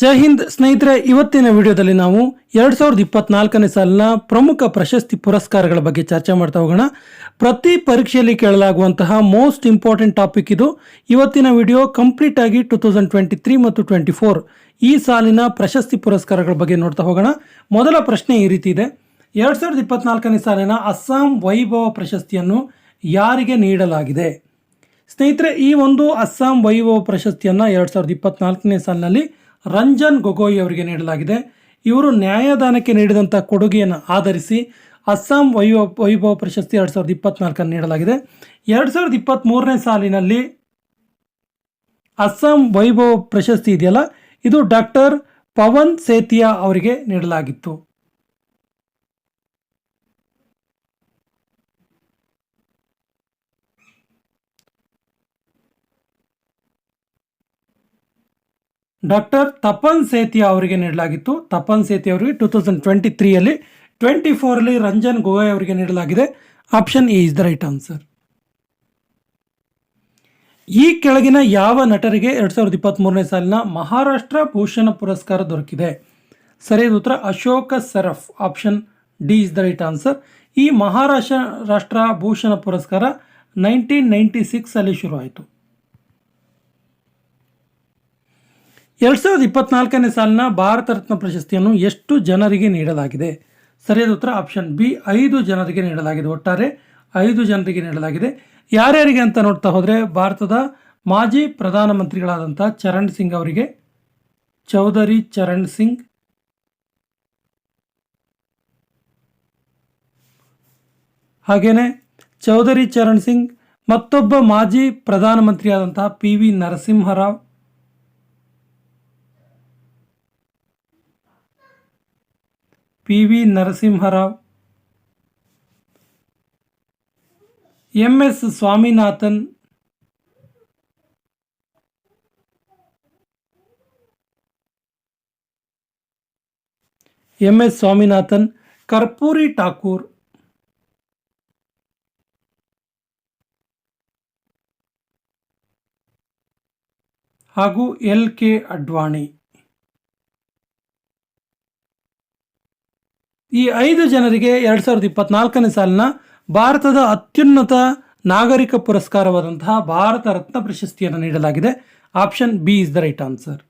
ಜೈ ಹಿಂದ್ ಸ್ನೇಹಿತರೆ, ಇವತ್ತಿನ ವಿಡಿಯೋದಲ್ಲಿ ನಾವು ಎರಡ್ ಸಾವಿರದ ಇಪ್ಪತ್ನಾಲ್ಕನೇ ಸಾಲಿನ ಪ್ರಮುಖ ಪ್ರಶಸ್ತಿ ಪುರಸ್ಕಾರಗಳ ಬಗ್ಗೆ ಚರ್ಚೆ ಮಾಡ್ತಾ ಹೋಗೋಣ. ಪ್ರತಿ ಪರೀಕ್ಷೆಯಲ್ಲಿ ಕೇಳಲಾಗುವಂತಹ ಮೋಸ್ಟ್ ಇಂಪಾರ್ಟೆಂಟ್ ಟಾಪಿಕ್ ಇದು. ಇವತ್ತಿನ ವಿಡಿಯೋ ಕಂಪ್ಲೀಟ್ ಆಗಿ ಟೂ ತೌಸಂಡ್ ಟ್ವೆಂಟಿ ತ್ರೀ ಮತ್ತು ಟ್ವೆಂಟಿ ಫೋರ್ ಈ ಸಾಲಿನ ಪ್ರಶಸ್ತಿ ಪುರಸ್ಕಾರಗಳ ಬಗ್ಗೆ ನೋಡ್ತಾ ಹೋಗೋಣ. ಮೊದಲ ಪ್ರಶ್ನೆ ಈ ರೀತಿ ಇದೆ. ಎರಡ್ ಸಾವಿರದ ಇಪ್ಪತ್ನಾಲ್ಕನೇ ಸಾಲಿನ ಅಸ್ಸಾಂ ವೈಭವ ಪ್ರಶಸ್ತಿಯನ್ನು ಯಾರಿಗೆ ನೀಡಲಾಗಿದೆ? ಸ್ನೇಹಿತರೆ, ಈ ಒಂದು ಅಸ್ಸಾಂ ವೈಭವ ಪ್ರಶಸ್ತಿಯನ್ನು ಎರಡು ಸಾವಿರದ ಇಪ್ಪತ್ನಾಲ್ಕನೇ ಸಾಲಿನಲ್ಲಿ ರಂಜನ್ ಗೊಗೋಯ್ ಅವರಿಗೆ ನೀಡಲಾಗಿದೆ. ಇವರು ನ್ಯಾಯದಾನಕ್ಕೆ ನೀಡಿದಂಥ ಕೊಡುಗೆಯನ್ನು ಆಧರಿಸಿ ಅಸ್ಸಾಂ ವೈಭವ ವೈಭವ ಪ್ರಶಸ್ತಿ ಎರಡು ಸಾವಿರದ ಇಪ್ಪತ್ನಾಲ್ಕನ್ನು ನೀಡಲಾಗಿದೆ. ಎರಡು ಸಾವಿರದ ಇಪ್ಪತ್ತ್ಮೂರನೇ ಸಾಲಿನಲ್ಲಿ ಅಸ್ಸಾಂ ವೈಭವ ಪ್ರಶಸ್ತಿ ಇದೆಯಲ್ಲ, ಇದು ಡಾಕ್ಟರ್ ಪವನ್ ಸೇತಿಯಾ ಅವರಿಗೆ ನೀಡಲಾಗಿತ್ತು. ಡಾಕ್ಟರ್ ತಪನ್ ಸೇತಿ ಅವರಿಗೆ ನೀಡಲಾಗಿತ್ತು. ತಪನ್ ಸೇತಿ ಅವರಿಗೆ ಟೂ ತೌಸಂಡ್ ಟ್ವೆಂಟಿ ತ್ರೀಯಲ್ಲಿ ಟ್ವೆಂಟಿ ಫೋರಲ್ಲಿ ರಂಜನ್ ಗೊಗೋಯ್ ಅವರಿಗೆ ನೀಡಲಾಗಿದೆ. Option A is the right answer. ಈ ಕೆಳಗಿನ ಯಾವ ನಟರಿಗೆ ಎರಡು ಸಾವಿರದ ಇಪ್ಪತ್ತ್ಮೂರನೇ ಸಾಲಿನ ಮಹಾರಾಷ್ಟ್ರ ಭೂಷಣ ಪುರಸ್ಕಾರ ದೊರಕಿದೆ? ಸರಿಯಾದ ಉತ್ತರ. Ashok Saraf. Option D is the right answer. ಈ ಮಹಾರಾಷ್ಟ್ರ ರಾಷ್ಟ್ರ ಭೂಷಣ ಪುರಸ್ಕಾರ ನೈನ್ಟೀನ್ ನೈಂಟಿ ಸಿಕ್ಸಲ್ಲಿ ಶುರುವಾಯಿತು. ಎರಡು ಸಾವಿರದ ಇಪ್ಪತ್ನಾಲ್ಕನೇ ಸಾಲಿನ ಭಾರತ ರತ್ನ ಪ್ರಶಸ್ತಿಯನ್ನು ಎಷ್ಟು ಜನರಿಗೆ ನೀಡಲಾಗಿದೆ? ಸರಿಯಾದ ಉತ್ತರ ಆಪ್ಷನ್ ಬಿ, ಐದು ಜನರಿಗೆ ನೀಡಲಾಗಿದೆ. ಒಟ್ಟಾರೆ ಐದು ಜನರಿಗೆ ನೀಡಲಾಗಿದೆ. ಯಾರ್ಯಾರಿಗೆ ಅಂತ ನೋಡ್ತಾ ಹೋದರೆ ಭಾರತದ ಮಾಜಿ ಪ್ರಧಾನಮಂತ್ರಿಗಳಾದಂಥ ಚರಣ್ ಸಿಂಗ್ ಅವರಿಗೆ, ಚೌಧರಿ ಚರಣ್ ಸಿಂಗ್, ಹಾಗೇನೆ ಚೌಧರಿ ಚರಣ್ ಸಿಂಗ್, ಮತ್ತೊಬ್ಬ ಮಾಜಿ ಪ್ರಧಾನಮಂತ್ರಿಯಾದಂತಹ P V Narasimharao P V Narasimharao M S Swaminathan M S Swaminathan Karpoori Thakur ಹಾಗೂ ಎಲ್ ಕೆ ಅಡ್ವಾಣಿ. ಈ ಐದು ಜನರಿಗೆ ಎರಡು ಸಾವಿರದ ಇಪ್ಪತ್ನಾಲ್ಕನೇ ಸಾಲಿನ ಭಾರತದ ಅತ್ಯುನ್ನತ ನಾಗರಿಕ ಪುರಸ್ಕಾರವಾದಂತಹ ಭಾರತ ರತ್ನ ಪ್ರಶಸ್ತಿಯನ್ನು ನೀಡಲಾಗಿದೆ. Option B is the right answer.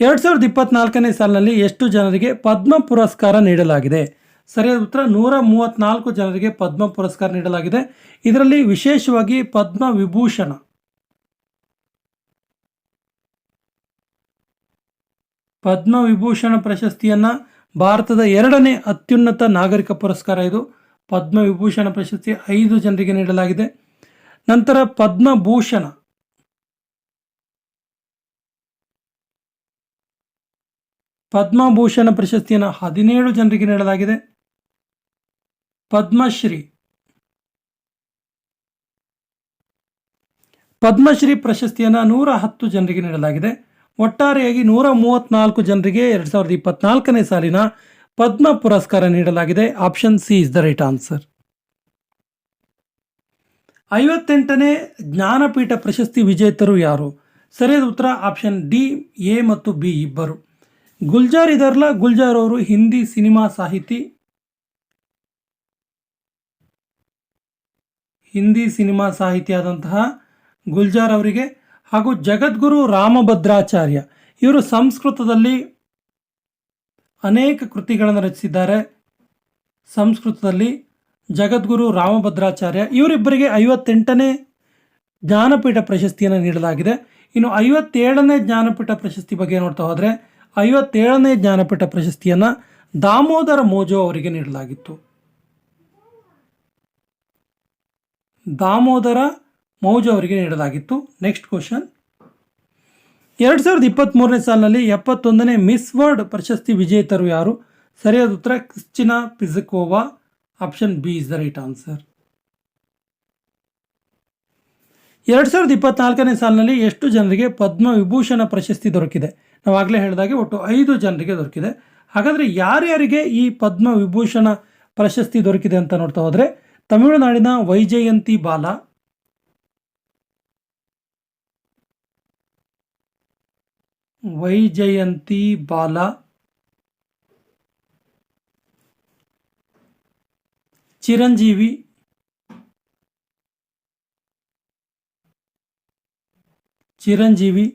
ಎರಡು ಸಾವಿರದ ಇಪ್ಪತ್ನಾಲ್ಕನೇ ಸಾಲಿನಲ್ಲಿ ಎಷ್ಟು ಜನರಿಗೆ ಪದ್ಮ ಪುರಸ್ಕಾರ ನೀಡಲಾಗಿದೆ? ಸರಿಯಾದ ಉತ್ತರ, ನೂರ ಮೂವತ್ನಾಲ್ಕು ಜನರಿಗೆ ಪದ್ಮ ಪುರಸ್ಕಾರ ನೀಡಲಾಗಿದೆ. ಇದರಲ್ಲಿ ವಿಶೇಷವಾಗಿ ಪದ್ಮ ವಿಭೂಷಣ. ಪದ್ಮ ವಿಭೂಷಣ ಪ್ರಶಸ್ತಿಯನ್ನು ಭಾರತದ ಎರಡನೇ ಅತ್ಯುನ್ನತ ನಾಗರಿಕ ಪುರಸ್ಕಾರ ಇದು. ಪದ್ಮ ವಿಭೂಷಣ ಪ್ರಶಸ್ತಿ ಐದು ಜನರಿಗೆ ನೀಡಲಾಗಿದೆ. ನಂತರ ಪದ್ಮಭೂಷಣ. ಪದ್ಮಭೂಷಣ ಪ್ರಶಸ್ತಿಯನ್ನು ಹದಿನೇಳು ಜನರಿಗೆ ನೀಡಲಾಗಿದೆ. ಪದ್ಮಶ್ರೀ. ಪದ್ಮಶ್ರೀ ಪ್ರಶಸ್ತಿಯನ್ನು ನೂರ ಹತ್ತು ಜನರಿಗೆ ನೀಡಲಾಗಿದೆ. ಒಟ್ಟಾರೆಯಾಗಿ ನೂರ ಮೂವತ್ನಾಲ್ಕು ಜನರಿಗೆ ಎರಡು ಸಾವಿರದ ಇಪ್ಪತ್ನಾಲ್ಕನೇ ಸಾಲಿನ ಪದ್ಮ ಪುರಸ್ಕಾರ ನೀಡಲಾಗಿದೆ. Option C is the right answer. ಐವತ್ತೆಂಟನೇ Jnanpith ಪ್ರಶಸ್ತಿ ವಿಜೇತರು ಯಾರು? ಸರಿಯಾದ ಉತ್ತರ ಆಪ್ಷನ್ ಡಿ, ಎ ಮತ್ತು ಬಿ ಇಬ್ಬರು. ಗುಲ್ಜಾರ್ ಇದರ್ಲಾ, ಗುಲ್ಜಾರ್ ಅವರು ಹಿಂದಿ ಸಿನಿಮಾ ಸಾಹಿತಿ. ಹಿಂದಿ ಸಿನಿಮಾ ಸಾಹಿತಿಯಾದಂತಹ ಗುಲ್ಜಾರ್ ಅವರಿಗೆ ಹಾಗೂ ಜಗದ್ಗುರು ರಾಮಭದ್ರಾಚಾರ್ಯ. ಇವರು ಸಂಸ್ಕೃತದಲ್ಲಿ ಅನೇಕ ಕೃತಿಗಳನ್ನು ರಚಿಸಿದ್ದಾರೆ. ಸಂಸ್ಕೃತದಲ್ಲಿ ಜಗದ್ಗುರು ರಾಮಭದ್ರಾಚಾರ್ಯ. ಇವರಿಬ್ಬರಿಗೆ ಐವತ್ತೆಂಟನೇ ಜ್ಞಾನಪೀಠ ಪ್ರಶಸ್ತಿಯನ್ನು ನೀಡಲಾಗಿದೆ. ಇನ್ನು ಐವತ್ತೇಳನೇ ಜ್ಞಾನಪೀಠ ಪ್ರಶಸ್ತಿ ಬಗ್ಗೆ ನೋಡ್ತಾ ಹೋದರೆ ಐವತ್ತೇಳನೇ ಜ್ಞಾನಪೀಠ ಪ್ರಶಸ್ತಿಯನ್ನು ದಾಮೋದರ ಮೋಜೋ ಅವರಿಗೆ ನೀಡಲಾಗಿತ್ತು. ದಾಮೋದರ ಮೌಜು ಅವರಿಗೆ ನೀಡಲಾಗಿತ್ತು. ನೆಕ್ಸ್ಟ್ ಕ್ವಶನ್ ಎರಡು ಸಾವಿರದ ಇಪ್ಪತ್ತ್ಮೂರನೇ ಸಾಲಿನಲ್ಲಿ ಎಪ್ಪತ್ತೊಂದನೇ ಮಿಸ್ ವರ್ಲ್ಡ್ ಪ್ರಶಸ್ತಿ ವಿಜೇತರು ಯಾರು? ಸರಿಯಾದ ಉತ್ತರ, Krystyna Pyszkova. Option B is the right answer ಎರಡು ಸಾವಿರದ ಇಪ್ಪತ್ನಾಲ್ಕನೇ ಸಾಲಿನಲ್ಲಿ ಎಷ್ಟು ಜನರಿಗೆ ಪದ್ಮ ವಿಭೂಷಣ ಪ್ರಶಸ್ತಿ ದೊರಕಿದೆ? ನಾವು ಆಗಲೇ ಹೇಳಿದಾಗೆ ಒಟ್ಟು ಐದು ಜನರಿಗೆ ದೊರಕಿದೆ. ಹಾಗಾದರೆ ಯಾರ್ಯಾರಿಗೆ ಈ ಪದ್ಮ ವಿಭೂಷಣ ಪ್ರಶಸ್ತಿ ದೊರಕಿದೆ ಅಂತ ನೋಡ್ತಾ ಹೋದರೆ, ತಮಿಳುನಾಡಿನ ವೈಜಯಂತಿ ಬಾಲ ವೈಜಯಂತಿ ಬಾಲ ಚಿರಂಜೀವಿ ಚಿರಂಜೀವಿ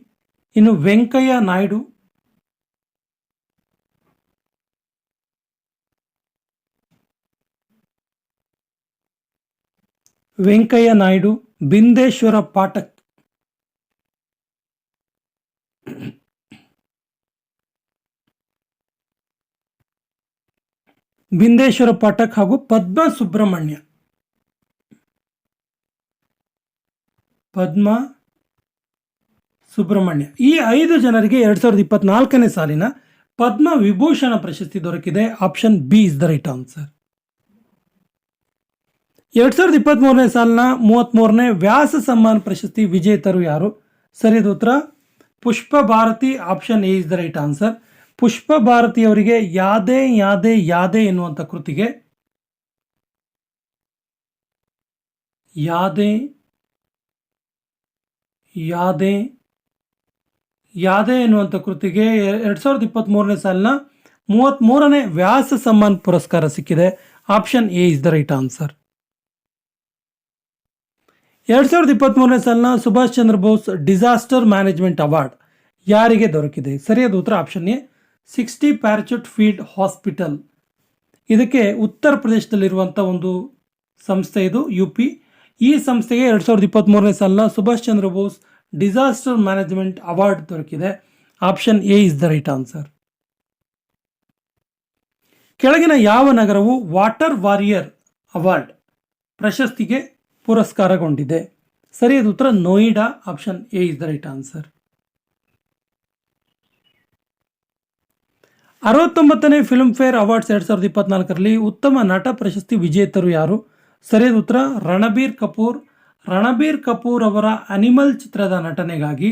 ಇನ್ನು ವೆಂಕಯ್ಯ ನಾಯ್ಡು ವೆಂಕಯ್ಯ ನಾಯ್ಡು ಬಿಂದೇಶ್ವರ ಪಾಠಕ್ ಬಿಂದೇಶ್ವರ ಪಾಠಕ್ ಹಾಗೂ ಪದ್ಮ ಸುಬ್ರಹ್ಮಣ್ಯ. ಪದ್ಮ ಸುಬ್ರಹ್ಮಣ್ಯ. ಈ ಐದು ಜನರಿಗೆ ಎರಡ್ ಸಾವಿರದ ಇಪ್ಪತ್ನಾಲ್ಕನೇ ಸಾಲಿನ ಪದ್ಮ ವಿಭೂಷಣ ಪ್ರಶಸ್ತಿ ದೊರಕಿದೆ. Option B is the right answer. ಎರಡ್ ಸಾವಿರದ ಇಪ್ಪತ್ತ್ ಮೂರನೇ ಸಾಲಿನ ಮೂವತ್ತ್ಮೂರನೇ ವ್ಯಾಸ ಸಮ್ಮಾನ್ ಪ್ರಶಸ್ತಿ ವಿಜೇತರು ಯಾರು? ಸರಿಯಾದ ಉತ್ತರ, Pushpa Bharati, option A is the right answer. Pushpa ಭಾರತಿಯವರಿಗೆ ಯಾದೇ ಯಾದೇ ಯಾದೇ ಎನ್ನುವಂಥ ಕೃತಿಗೆ ಯಾದೇ ಯಾದೇ ಯಾದೇ ಎನ್ನುವಂಥ ಕೃತಿಗೆ ಎರಡು ಸಾವಿರದ ಇಪ್ಪತ್ತ್ಮೂರನೇ ಸಾಲಿನ ಮೂವತ್ತ್ಮೂರನೇ ವ್ಯಾಸ ಸಮ್ಮಾನ್ ಪುರಸ್ಕಾರ ಸಿಕ್ಕಿದೆ. Option A is the right answer. ಎರಡು ಸಾವಿರದ ಇಪ್ಪತ್ತ್ಮೂರನೇ ಸಾಲಿನ Subhash Chandra Bose disaster management award ಯಾರಿಗೆ ದೊರಕಿದೆ? ಸರಿಯಾದ ಉತ್ತರ option A sixty parachute field hospital. ಇದಕ್ಕೆ ಉತ್ತರ ಪ್ರದೇಶದಲ್ಲಿರುವಂಥ ಒಂದು ಸಂಸ್ಥೆ ಇದು ಯು ಪಿ ಈ ಸಂಸ್ಥೆಗೆ ಎರಡು ಸಾವಿರದ ಇಪ್ಪತ್ತ್ಮೂರನೇ ಸಾಲ Subhash Chandra Bose disaster management award ದೊರಕಿದೆ. Option A is the right answer. ಕೆಳಗಿನ ಯಾವ ನಗರವು ವಾಟರ್ ವಾರಿಯರ್ ಅವಾರ್ಡ್ ಪ್ರಶಸ್ತಿಗೆ ಪುರಸ್ಕಾರಗೊಂಡಿದೆ? ಸರಿಯಾದ ಉತ್ತರ Noida, option A is the right answer. ಅರವತ್ತೊಂಬತ್ತನೇ Filmfare awards ಎರಡು ಸಾವಿರದ ಇಪ್ಪತ್ನಾಲ್ಕರಲ್ಲಿ ಉತ್ತಮ ನಟ ಪ್ರಶಸ್ತಿ ವಿಜೇತರು ಯಾರು? ಸರಿಯಾದ ಉತ್ತರ, ರಣಬೀರ್ ಕಪೂರ್. ರಣಬೀರ್ ಕಪೂರ್ ಅವರ ಅನಿಮಲ್ ಚಿತ್ರದ ನಟನೆಗಾಗಿ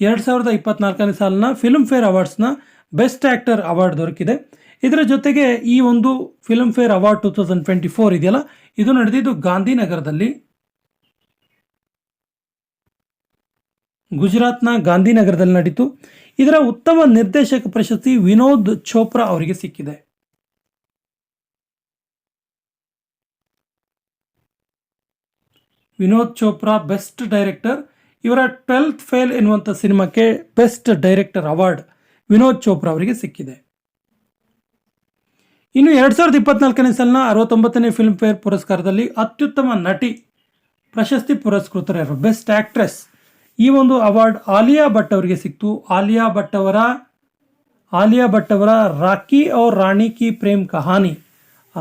ಎರಡು ಸಾವಿರದ ಇಪ್ಪತ್ನಾಲ್ಕನೇ ಸಾಲಿನ ಫಿಲ್ಮ್ ಫೇರ್ ಅವಾರ್ಡ್ಸ್ನ ಬೆಸ್ಟ್ ಆ್ಯಕ್ಟರ್ ಅವಾರ್ಡ್ ದೊರಕಿದೆ. ಇದರ ಜೊತೆಗೆ ಈ ಒಂದು Filmfare award two thousand twenty four ಇದೆಯಲ್ಲ, ಇದು ನಡೆದಿದ್ದು ಗಾಂಧಿನಗರದಲ್ಲಿ. ಗುಜರಾತ್ನ ಗಾಂಧಿನಗರದಲ್ಲಿ ನಡೀತು. ಇದರ ಉತ್ತಮ ನಿರ್ದೇಶಕ ಪ್ರಶಸ್ತಿ ವಿನೋದ್ ಚೋಪ್ರಾ ಅವರಿಗೆ ಸಿಕ್ಕಿದೆ. Vinod Chopra best director. ಇವರ ಟ್ವೆಲ್ತ್ ಫೇಲ್ ಎನ್ನುವಂಥ ಸಿನಿಮಾಕ್ಕೆ best director award Vinod Chopra ಅವರಿಗೆ ಸಿಕ್ಕಿದೆ. ಇನ್ನು ಎರಡು ಸಾವಿರದ ಇಪ್ಪತ್ನಾಲ್ಕನೇ ಸಾಲಿನ ಅರವತ್ತೊಂಬತ್ತನೇ ಫಿಲ್ಮ್ ಫೇರ್ ಪುರಸ್ಕಾರದಲ್ಲಿ ಅತ್ಯುತ್ತಮ ನಟಿ ಪ್ರಶಸ್ತಿ ಪುರಸ್ಕೃತರ ಬೆಸ್ಟ್ ಆಕ್ಟ್ರೆಸ್ ಈ ಒಂದು ಅವಾರ್ಡ್ ಆಲಿಯಾ ಭಟ್ ಅವರಿಗೆ ಸಿಕ್ತು. ಆಲಿಯಾ ಭಟ್ ಅವರ, ಆಲಿಯಾ ಭಟ್ ಅವರ ರಾಕಿ ಔರ್ ರಾಣಿ ಕಿ ಪ್ರೇಮ್ ಕಹಾನಿ.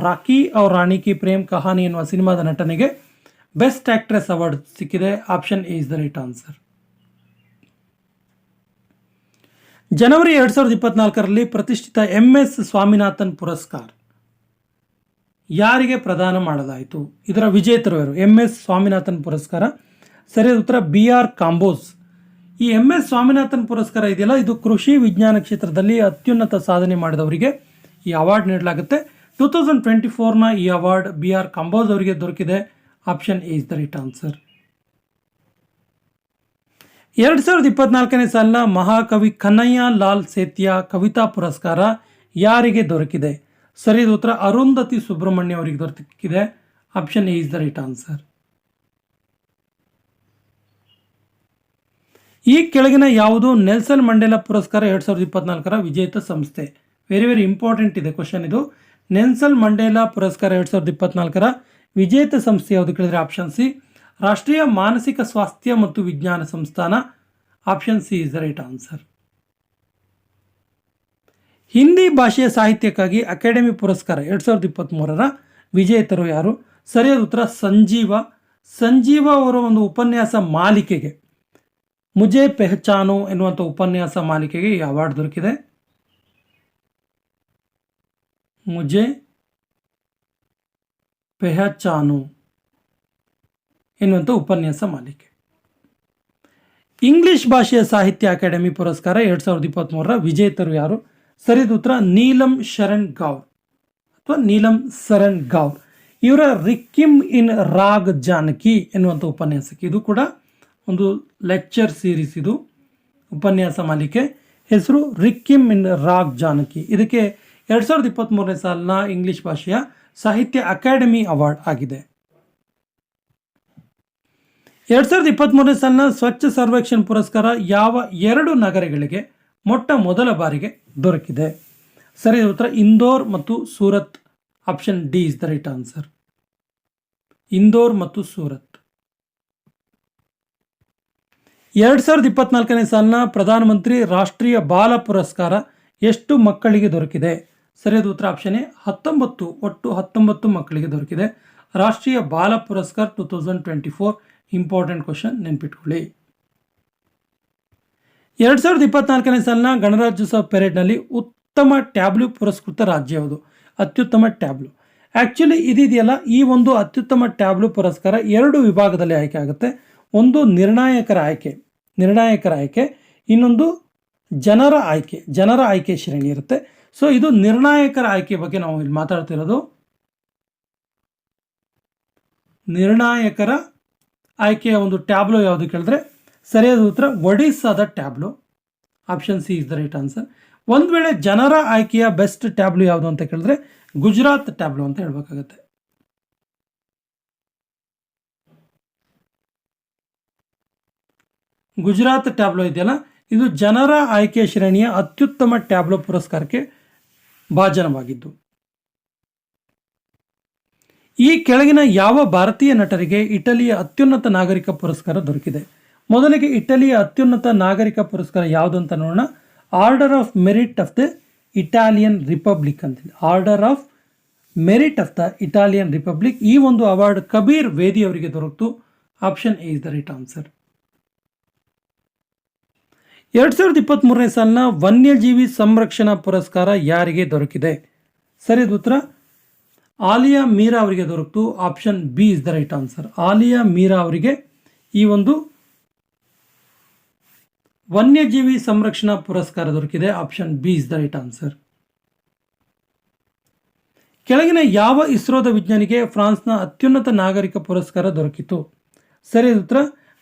ರಾಕಿ ಔರ್ ರಾಣಿ ಕಿ ಪ್ರೇಮ್ ಕಹಾನಿ ಎನ್ನುವ ಸಿನಿಮಾದ ನಟನೆಗೆ ಬೆಸ್ಟ್ ಆಕ್ಟ್ರೆಸ್ ಅವಾರ್ಡ್ ಸಿಕ್ಕಿದೆ. Option A is the right answer. ಜನವರಿ ಎರಡು ಸಾವಿರದ ಇಪ್ಪತ್ನಾಲ್ಕರಲ್ಲಿ ಪ್ರತಿಷ್ಠಿತ ಎಂ ಎಸ್ ಸ್ವಾಮಿನಾಥನ್ ಪುರಸ್ಕಾರ. ಯಾರಿಗೆ ಪ್ರದಾನ ಮಾಡಲಾಯಿತು? ಇದರ ವಿಜೇತರು ಯಾರು? ಎಂ ಎಸ್ ಸ್ವಾಮಿನಾಥನ್ ಪುರಸ್ಕಾರ. ಸರಿಯಾದ ಉತ್ತರ ಬಿ ಆರ್ ಕಾಂಬೋಸ್. ಈ ಎಂ ಎಸ್ ಸ್ವಾಮಿನಾಥನ್ ಪುರಸ್ಕಾರ ಇದೆಯಲ್ಲ, ಇದು ಕೃಷಿ ವಿಜ್ಞಾನ ಕ್ಷೇತ್ರದಲ್ಲಿ ಅತ್ಯುನ್ನತ ಸಾಧನೆ ಮಾಡಿದವರಿಗೆ ಈ ಅವಾರ್ಡ್ ನೀಡಲಾಗುತ್ತೆ. ಟೂ ತೌಸಂಡ್ ಟ್ವೆಂಟಿ ಫೋರ್ನ ಈ ಅವಾರ್ಡ್ ಬಿ ಆರ್ ಕಾಂಬೋಸ್ ಅವರಿಗೆ ದೊರಕಿದೆ. Option A is the right answer. ಎರಡು ಸಾವಿರದ ಇಪ್ಪತ್ನಾಲ್ಕನೇ ಸಾಲಿನ ಮಹಾಕವಿ ಕನ್ನಯ್ಯ ಲಾಲ್ ಸೇತ್ಯ ಕವಿತಾ ಪುರಸ್ಕಾರ ಯಾರಿಗೆ ದೊರಕಿದೆ? ಸರಿಯಾದ ಉತ್ತರ ಅರುಂಧತಿ ಸುಬ್ರಹ್ಮಣ್ಯ ಅವರಿಗೆ ದೊರಕಿದೆ. Option A is the right answer. ಈ ಕೆಳಗಿನ ಯಾವುದು ನೆಲ್ಸನ್ ಮಂಡೇಲಾ ಪುರಸ್ಕಾರ ಎರಡು ಸಾವಿರದ ಇಪ್ಪತ್ನಾಲ್ಕರ ವಿಜೇತ ಸಂಸ್ಥೆ. ವೆರಿ ವೆರಿ ಇಂಪಾರ್ಟೆಂಟ್ ಇದೆ ಕ್ವಶನ್ ಇದು. ನೆಲ್ಸನ್ ಮಂಡೇಲಾ ಪುರಸ್ಕಾರ ಎರಡು ಸಾವಿರದ ಇಪ್ಪತ್ನಾಲ್ಕರ ವಿಜೇತ ಸಂಸ್ಥೆ ಯಾವುದು ಕೇಳಿದ್ರೆ ಆಪ್ಷನ್ ಸಿ ರಾಷ್ಟ್ರೀಯ ಮಾನಸಿಕ ಸ್ವಾಸ್ಥ್ಯ ಮತ್ತು ವಿಜ್ಞಾನ ಸಂಸ್ಥಾನ. Option C is the right answer Hindi ಭಾಷೆಯ ಸಾಹಿತ್ಯಕ್ಕಾಗಿ ಅಕಾಡೆಮಿ ಪುರಸ್ಕಾರ ಎರಡು ಸಾವಿರದ ಇಪ್ಪತ್ತ್ಮೂರರ ವಿಜೇತರು ಯಾರು? ಸರಿಯಾದ ಉತ್ತರ, ಸಂಜೀವ. ಸಂಜೀವ ಅವರ ಒಂದು ಉಪನ್ಯಾಸ ಮಾಲಿಕೆಗೆ. ಮುಜೆ ಪೆಹಚಾನು ಎನ್ನುವಂಥ ಉಪನ್ಯಾಸ ಮಾಲಿಕೆಗೆ ಈ ಅವಾರ್ಡ್ ದೊರಕಿದೆ. ಮುಜೆ ಪೆಹಚಾನು ಎನ್ನುವಂಥ ಉಪನ್ಯಾಸ ಮಾಲಿಕೆ. ಇಂಗ್ಲಿಷ್ ಭಾಷೆಯ ಸಾಹಿತ್ಯ ಅಕಾಡೆಮಿ ಪುರಸ್ಕಾರ ಎರಡು ಸಾವಿರದ ಇಪ್ಪತ್ತ್ಮೂರರ ವಿಜೇತರು ಯಾರು? ಸರಿದ ಉತ್ತರ ನೀಲಂ ಶರಣ್ ಗೌರ್ ಅಥವಾ ನೀಲಂ ಶರಣ್ ಗೌರ್ ಇವರ ರಿಕ್ಕಿಮ್ ಇನ್ ರಾಗ್ ಜಾನಕಿ ಎನ್ನುವಂಥ ಉಪನ್ಯಾಸಕ್ಕೆ ಇದು ಕೂಡ ಒಂದು ಲೆಕ್ಚರ್ ಸೀರೀಸ್ ಇದು, ಉಪನ್ಯಾಸ ಮಾಲಿಕೆ. ಹೆಸರು ರಿಕ್ಕಿಮ್ ಇನ್ ರಾಗ್ ಜಾನಕಿ. ಇದಕ್ಕೆ ಎರಡು ಸಾವಿರದ ಇಪ್ಪತ್ತ್ಮೂರನೇ ಸಾಲಿನ ಇಂಗ್ಲಿಷ್ ಭಾಷೆಯ ಸಾಹಿತ್ಯ ಅಕಾಡೆಮಿ ಅವಾರ್ಡ್ ಆಗಿದೆ. ಎರಡು ಸಾವಿರದ ಇಪ್ಪತ್ತ್ಮೂರನೇ ಸಾಲಿನ ಸ್ವಚ್ಛ ಸರ್ವೇಕ್ಷಣ್ ಪುರಸ್ಕಾರ ಯಾವ ಎರಡು ನಗರಗಳಿಗೆ ಮೊಟ್ಟ ಮೊದಲ ಬಾರಿಗೆ ದೊರಕಿದೆ. ಸರಿ ಉತ್ತರ ಇಂದೋರ್ ಮತ್ತು Surat. Option D is the right answer Indore ಮತ್ತು ಸೂರತ್. ಎರಡು ಸಾವಿರದ ಇಪ್ಪತ್ನಾಲ್ಕನೇ ಸಾಲಿನ ಪ್ರಧಾನಮಂತ್ರಿ ರಾಷ್ಟ್ರೀಯ ಬಾಲ ಪುರಸ್ಕಾರ ಎಷ್ಟು ಮಕ್ಕಳಿಗೆ ದೊರಕಿದೆ? ಸರಿಯಾದ ಉತ್ತರ ಆಪ್ಷನ್ ಎ, ಹತ್ತೊಂಬತ್ತು, ಒಟ್ಟು ಹತ್ತೊಂಬತ್ತು ಮಕ್ಕಳಿಗೆ ದೊರಕಿದೆ. Rashtriya Bal Puraskar two thousand twenty four, important question ನೆನ್ಪಿಟ್ಕೊಳ್ಳಿ. ಎರಡು ಸಾವಿರದ ಇಪ್ಪತ್ನಾಲ್ಕನೇ ಸಾಲಿನ ಗಣರಾಜ್ಯೋತ್ಸವ ಪೆರೇಡ್ನಲ್ಲಿ ಉತ್ತಮ ಟ್ಯಾಬ್ಲು ಪುರಸ್ಕೃತ ರಾಜ್ಯ ಯಾವುದು? ಅತ್ಯುತ್ತಮ ಟ್ಯಾಬ್ಲು. ಆ್ಯಕ್ಚುಲಿ ಇದಿದೆಯಲ್ಲ, ಈ ಒಂದು ಅತ್ಯುತ್ತಮ ಟ್ಯಾಬ್ಲು ಪುರಸ್ಕಾರ ಎರಡು ವಿಭಾಗದಲ್ಲಿ ಆಯ್ಕೆ ಆಗುತ್ತೆ. ಒಂದು ನಿರ್ಣಾಯಕರ ಆಯ್ಕೆ. ನಿರ್ಣಾಯಕರ ಆಯ್ಕೆ, ಇನ್ನೊಂದು ಜನರ ಆಯ್ಕೆ ಜನರ ಆಯ್ಕೆ ಶ್ರೇಣಿ ಇರುತ್ತೆ. ಸೊ ಇದು ನಿರ್ಣಾಯಕರ ಆಯ್ಕೆ ಬಗ್ಗೆ ನಾವು ಇಲ್ಲಿ ಮಾತಾಡ್ತಿರೋದು. ನಿರ್ಣಾಯಕರ ಆಯ್ಕೆಯ ಒಂದು ಟ್ಯಾಬ್ಲೋ ಯಾವುದು ಕೇಳಿದ್ರೆ, ಸರಿಯಾದ ಉತ್ತರ ಒಡಿಸ್ಸಾದ tableau. Option C is the right answer ಒಂದು ವೇಳೆ ಜನರ ಆಯ್ಕೆಯ ಬೆಸ್ಟ್ ಟ್ಯಾಬ್ಲೋ ಯಾವುದು ಅಂತ ಕೇಳಿದ್ರೆ, ಗುಜರಾತ್ ಟ್ಯಾಬ್ಲೋ ಅಂತ ಹೇಳ್ಬೇಕಾಗತ್ತೆ. ಗುಜರಾತ್ ಟ್ಯಾಬ್ಲೋ ಇದೆಯಲ್ಲ? ಇದು ಜನರ ಆಯ್ಕೆ ಶ್ರೇಣಿಯ ಅತ್ಯುತ್ತಮ ಟ್ಯಾಬ್ಲೋ ಪುರಸ್ಕಾರಕ್ಕೆ ಭಾಜನವಾಗಿದ್ದು. ಈ ಕೆಳಗಿನ ಯಾವ ಭಾರತೀಯ ನಟರಿಗೆ ಇಟಲಿಯ ಅತ್ಯುನ್ನತ ನಾಗರಿಕ ಪುರಸ್ಕಾರ ದೊರಕಿದೆ? ಮೊದಲಿಗೆ ಇಟಲಿಯ ಅತ್ಯುನ್ನತ ನಾಗರಿಕ ಪುರಸ್ಕಾರ ಯಾವುದು ಅಂತ ನೋಡೋಣ. Order of merit of the Italian republic ಅಂತ order of merit of the Italian republic ಈ ಒಂದು ಅವಾರ್ಡ್ ಕಬೀರ್ ವೇದಿ ಅವರಿಗೆ ದೊರಕಿತು option A is the right answer ಎರಡು ಸಾವಿರದ ಇಪ್ಪತ್ತ್ಮೂರನೇ ಸಾಲಿನ ವನ್ಯಜೀವಿ ಸಂರಕ್ಷಣಾ ಪುರಸ್ಕಾರ ಯಾರಿಗೆ ದೊರಕಿದೆ? ಸರಿಯಾದ ಉತ್ತರ. ಆಲಿಯಾ ಮೀರಾ ಅವರಿಗೆ ದೊರಕಿತು. Option B is the right answer. Aaliya Meera ಅವರಿಗೆ ಈ ಒಂದು ವನ್ಯಜೀವಿ ಸಂರಕ್ಷಣಾ ಪುರಸ್ಕಾರ ದೊರಕಿದೆ. Option B is the right answer. ಕೆಳಗಿನ ಯಾವ ಇಸ್ರೋದ ವಿಜ್ಞಾನಿಗೆ ಫ್ರಾನ್ಸ್ನ ಅತ್ಯುನ್ನತ ನಾಗರಿಕ ಪುರಸ್ಕಾರ ದೊರಕಿತು? ಸರಿಯಾದ ಉತ್ತರ.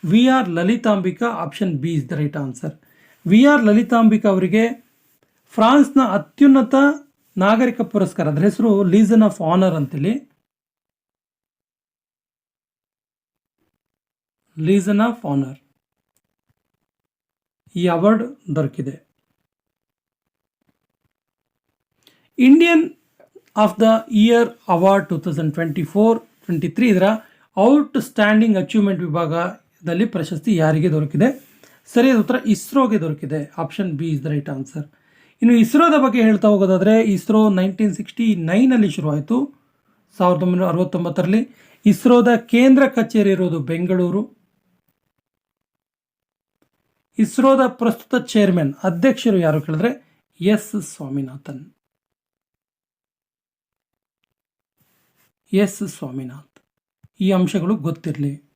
V R Lalithambika. Option B is the right answer. V R Lalithambika ಅವರಿಗೆ ಫ್ರಾನ್ಸ್ನ ಅತ್ಯುನ್ನತ ನಾಗರಿಕ ಪುರಸ್ಕಾರ, ಅದರ ಹೆಸರು ಲೀಸನ್ ಆಫ್ ಆನರ್ ಅಂತೇಳಿ. ಲೀಸನ್ ಆಫ್ ಆನರ್ ಈ ಅವಾರ್ಡ್ ದೊರಕಿದೆ. Indian of the year award two thousand twenty four twenty three ಇದರ ಔಟ್ ಸ್ಟ್ಯಾಂಡಿಂಗ್ ಅಚೀವ್ಮೆಂಟ್ ವಿಭಾಗದಲ್ಲಿ ಪ್ರಶಸ್ತಿ ಯಾರಿಗೆ ದೊರಕಿದೆ? ಸರಿಯಾದ ಉತ್ತರ ಇಸ್ರೋಗೆ ದೊರಕಿದೆ. Option B is the right answer ಇನ್ನು ಇಸ್ರೋದ ಬಗ್ಗೆ ಹೇಳ್ತಾ ಹೋಗೋದಾದರೆ, ಇಸ್ರೋ ನೈನ್ಟೀನ್ ಸಿಕ್ಸ್ಟಿ ನೈನಲ್ಲಿ ಶುರುವಾಯಿತು. ಸಾವಿರದ ಒಂಬೈನೂರ ಅರವತ್ತೊಂಬತ್ತರಲ್ಲಿ ಇಸ್ರೋದ ಕೇಂದ್ರ ಕಚೇರಿ ಇರೋದು ಬೆಂಗಳೂರು. ಇಸ್ರೋದ ಪ್ರಸ್ತುತ ಚೇರ್ಮನ್ ಅಧ್ಯಕ್ಷರು ಯಾರು ಕೇಳಿದ್ರೆ, ಎಸ್ ಸ್ವಾಮಿನಾಥನ್. ಎಸ್ ಸ್ವಾಮಿನಾಥ್. ಈ ಅಂಶಗಳು ಗೊತ್ತಿರಲಿ.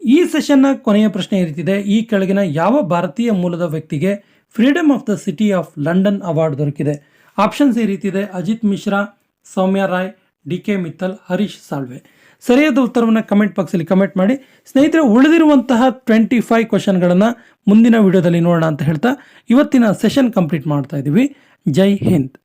ಈ ಸೆಷನ್ನ ಕೊನೆಯ ಪ್ರಶ್ನೆ ಈ ರೀತಿದೆ ಈ ಕೆಳಗಿನ ಯಾವ ಭಾರತೀಯ ಮೂಲದ ವ್ಯಕ್ತಿಗೆ freedom of the city of London award ದೊರಕಿದೆ? ಆಪ್ಷನ್ಸ್ ಈ ರೀತಿದೆ ಅಜಿತ್ ಮಿಶ್ರಾ, ಸೌಮ್ಯ ರಾಯ್ ಡಿ ಕೆ ಮಿತ್ತಲ್, ಹರೀಶ್ ಸಾಳ್ವೆ. ಸರಿಯಾದ ಉತ್ತರವನ್ನು ಕಮೆಂಟ್ ಬಾಕ್ಸಲ್ಲಿ ಕಮೆಂಟ್ ಮಾಡಿ. ಸ್ನೇಹಿತರೆ, ಉಳಿದಿರುವಂತಹ ಟ್ವೆಂಟಿ ಫೈವ್ ಕ್ವಶನ್ಗಳನ್ನು ಮುಂದಿನ ವಿಡಿಯೋದಲ್ಲಿ ನೋಡೋಣ ಅಂತ ಹೇಳ್ತಾ ಇವತ್ತಿನ ಸೆಷನ್ ಕಂಪ್ಲೀಟ್ ಮಾಡ್ತಾ ಇದ್ದೀವಿ ಜೈ ಹಿಂದ್.